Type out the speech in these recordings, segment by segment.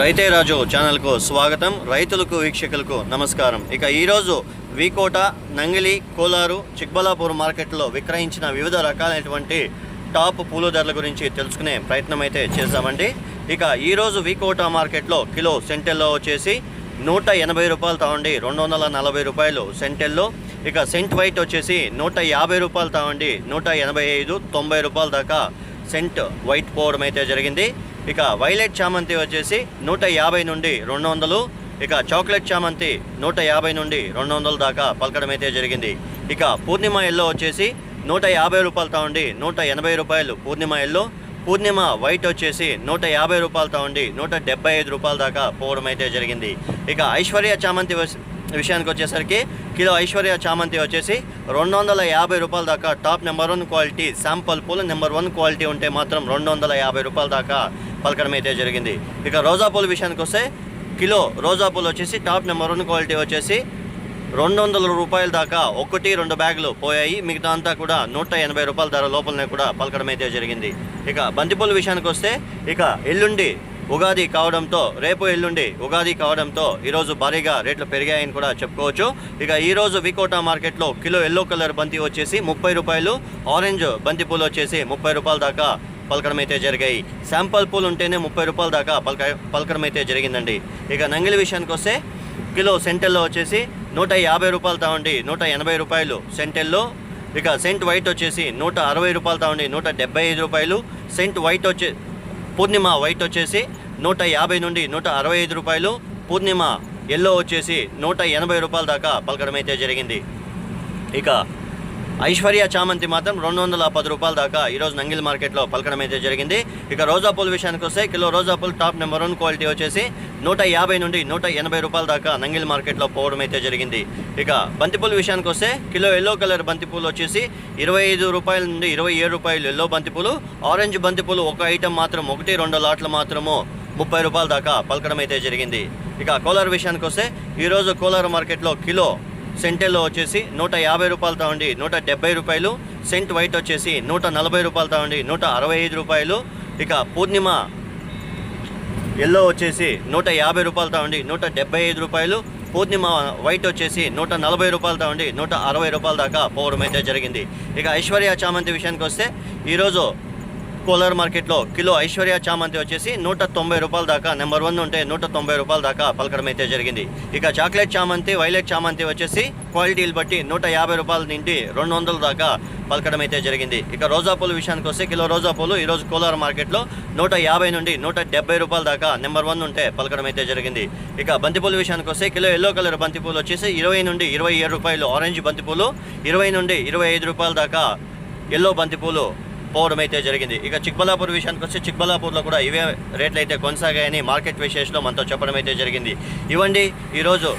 రైతే రాజు ఛానల్కు స్వాగతం. రైతులకు వీక్షకులకు నమస్కారం. ఇక ఈరోజు వీకోట నంగిలి కోలారు చిక్బలాపూర్ మార్కెట్లో విక్రయించిన వివిధ రకాలైనటువంటి టాప్ పూల ధరల గురించి తెలుసుకునే ప్రయత్నం అయితే చేసామండి ఇక ఈరోజు వీకోట మార్కెట్లో కిలో సెంటెల్లో వచ్చేసి నూట ఎనభై రూపాయలు తావండి రెండు వందల నలభై రూపాయలు సెంటెల్లో. ఇక సెంట్ వైట్ వచ్చేసి నూట యాభై రూపాయలు తావండి నూట ఎనభై ఐదు తొంభై రూపాయల దాకా సెంట్ వైట్ పోవడం అయితే జరిగింది. ఇక వైలెట్ చామంతి వచ్చేసి నూట యాభై నుండి రెండు వందలు ఇక చాక్లెట్ చామంతి నూట యాభై నుండి రెండు వందల దాకా పలకడం అయితే జరిగింది. ఇక పూర్ణిమ ఎల్లో వచ్చేసి నూట యాభై రూపాయలతో ఉండి నూట ఎనభై రూపాయలు పూర్ణిమ ఎల్లో పూర్ణిమ వైట్ వచ్చేసి నూట యాభై రూపాయలతో ఉండి నూట డెబ్బై ఐదు రూపాయల దాకా పోవడం అయితే జరిగింది. ఇక ఐశ్వర్య చామంతి విషయానికి వచ్చేసరికి కిలో ఐశ్వర్య చామంతి వచ్చేసి రెండు వందల యాభై రూపాయల దాకా top number one quality sample పూలు నెంబర్ వన్ క్వాలిటీ ఉంటే మాత్రం రెండు వందల యాభై రూపాయల దాకా పలకడం అయితే జరిగింది. ఇక రోజా పూల విషయానికి వస్తే కిలో రోజా పూలు వచ్చేసి టాప్ నెంబర్ వన్ క్వాలిటీ వచ్చేసి రెండు వందల రూపాయల దాకా ఒకటి రెండు బ్యాగులు పోయాయి. మిగతా అంతా కూడా నూట ఎనభై రూపాయల ధర లోపలనే కూడా పలకడం అయితే జరిగింది. ఇక బంతిపూల విషయానికి వస్తే ఇక ఎల్లుండి ఉగాది కావడంతో రేపు ఎల్లుండి ఉగాది కావడంతో ఈరోజు భారీగా రేట్లు పెరిగాయని కూడా చెప్పుకోవచ్చు. ఇక ఈరోజు వికోటా మార్కెట్లో కిలో ఎల్లో కలర్ బంతి వచ్చేసి ముప్పై రూపాయలు ఆరెంజ్ బంతిపూలు వచ్చేసి ముప్పై రూపాయల దాకా పలకడం అయితే జరిగాయి. శాంపల్ పూలు ఉంటేనే ముప్పై రూపాయల దాకా పలక పలకడం అయితే జరిగిందండి. ఇక నంగిలి విషయానికి వస్తే కిలో సెంటెల్లో వచ్చేసి నూట యాభై రూపాయలు తావండి నూట ఎనభై రూపాయలు సెంటెల్లో. ఇక సెంట్ వైట్ వచ్చేసి నూట అరవై రూపాయలు తావండి నూట డెబ్బై ఐదు రూపాయలు. సెంట్ వైట్ వచ్చే పూర్ణిమ వైట్ వచ్చేసి నూట యాభై నుండి నూట అరవై ఐదు రూపాయలు. పూర్ణిమ ఎల్లో వచ్చేసి నూట ఎనభై రూపాయల దాకా పలకడం అయితే జరిగింది. ఇక ఐశ్వర్య చామంతి మాత్రం రెండు వందల పది రూపాయల దాకా ఈరోజు నంగిల్ మార్కెట్లో పలకడం అయితే జరిగింది. ఇక రోజా పూల విషయానికి వస్తే కిలో రోజా పూలు టాప్ నెంబర్ వన్ క్వాలిటీ వచ్చేసి నూట యాభై నుండి నూట ఎనభై రూపాయల దాకా నంగిల్ మార్కెట్లో పోవడం అయితే జరిగింది. ఇక బంతిపూల విషయానికి వస్తే కిలో ఎల్లో కలర్ బంతిపూలు వచ్చేసి ఇరవై ఐదు రూపాయల నుండి ఇరవై ఏడు రూపాయలు ఎల్లో బంతిపూలు ఆరెంజ్ బంతిపూలు ఒక ఐటెం మాత్రం ఒకటి రెండు లాట్లు మాత్రము ముప్పై రూపాయల దాకా పలకడం అయితే జరిగింది. ఇక కోలార్ విషయానికి వస్తే ఈరోజు కోలార్ మార్కెట్లో కిలో సెంటెల్లో వచ్చేసి నూట యాభై రూపాయలతో ఉండి నూట డెబ్బై రూపాయలు. సెంట్ వైట్ వచ్చేసి నూట నలభై రూపాయలతో ఉండి నూట అరవై ఐదు రూపాయలు. ఇక పూర్ణిమ ఎల్లో వచ్చేసి నూట యాభై రూపాయలతో ఉండి నూట డెబ్బై ఐదు రూపాయలు. పూర్ణిమ వైట్ వచ్చేసి నూట నలభై రూపాయలతో ఉండి నూట అరవై రూపాయల దాకా పోవడం అయితే జరిగింది. ఇక ఐశ్వర్య చామంతి విషయానికి వస్తే ఈరోజు కోలార్ మార్కెట్లో కిలో ఐశ్వర్య చామంతి వచ్చేసి నూట తొంభై రూపాయల దాకా నెంబర్ వన్ ఉంటే నూట తొంభై రూపాయల దాకా పలకడం అయితే జరిగింది. ఇక చాక్లెట్ చామంతి వైలెట్ చామంతి వచ్చేసి క్వాలిటీలు బట్టి నూట యాభై రూపాయల నుండి రెండు వందల దాకా పలకడం అయితే జరిగింది. ఇక రోజా పూలు విషయానికి వస్తే కిలో రోజా పూలు ఈరోజు కోలార్ మార్కెట్లో నూట యాభై నుండి నూట డెబ్బై రూపాయల దాకా నెంబర్ వన్ ఉంటే పలకడం అయితే జరిగింది. ఇక బంతిపూల విషయానికి వస్తే కిలో ఎల్లో కలర్ బంతిపూలు వచ్చేసి ఇరవై నుండి ఇరవై ఏడు రూపాయలు ఆరెంజ్ బంతిపూలు ఇరవై నుండి ఇరవై ఐదు రూపాయల దాకా ఎల్లో బంతిపూలు పోవడం అయితే జరిగింది. ఇక చిక్బలాపూర్ విషయానికి వస్తే చిక్బలాపూర్లో కూడా ఇవే రేట్లు అయితే కొనసాగాయని మార్కెట్ విశేషంలో మనతో చెప్పడం అయితే జరిగింది. ఇవ్వండి ఈరోజు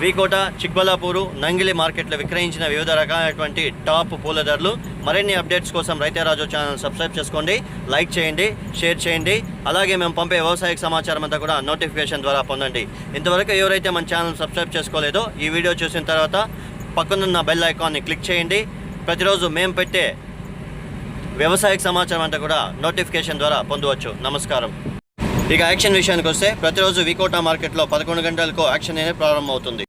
వీకోట చిక్బలాపూరు నంగిలి మార్కెట్లో విక్రయించిన వివిధ రకాలైనటువంటి టాప్ పూల ధరలు. మరిన్ని అప్డేట్స్ కోసం రైతేరాజు ఛానల్ సబ్స్క్రైబ్ చేసుకోండి లైక్ చేయండి షేర్ చేయండి. అలాగే మేము పంపే వ్యవసాయ సమాచారం అంతా కూడా నోటిఫికేషన్ ద్వారా పొందండి. ఇంతవరకు ఎవరైతే మన ఛానల్ సబ్స్క్రైబ్ చేసుకోలేదో ఈ వీడియో చూసిన తర్వాత పక్కనున్న బెల్ ఐకాన్ని క్లిక్ చేయండి. ప్రతిరోజు మేము పెట్టే వ్యవసాయ సమాచారం అంతా కూడా నోటిఫికేషన్ ద్వారా పొందవచ్చు. నమస్కారం. ఇక యాక్షన్ విషయానికి వస్తే ప్రతిరోజు వికోటా మార్కెట్లో పదకొండు గంటలకు యాక్షన్ అనేది ప్రారంభమవుతుంది.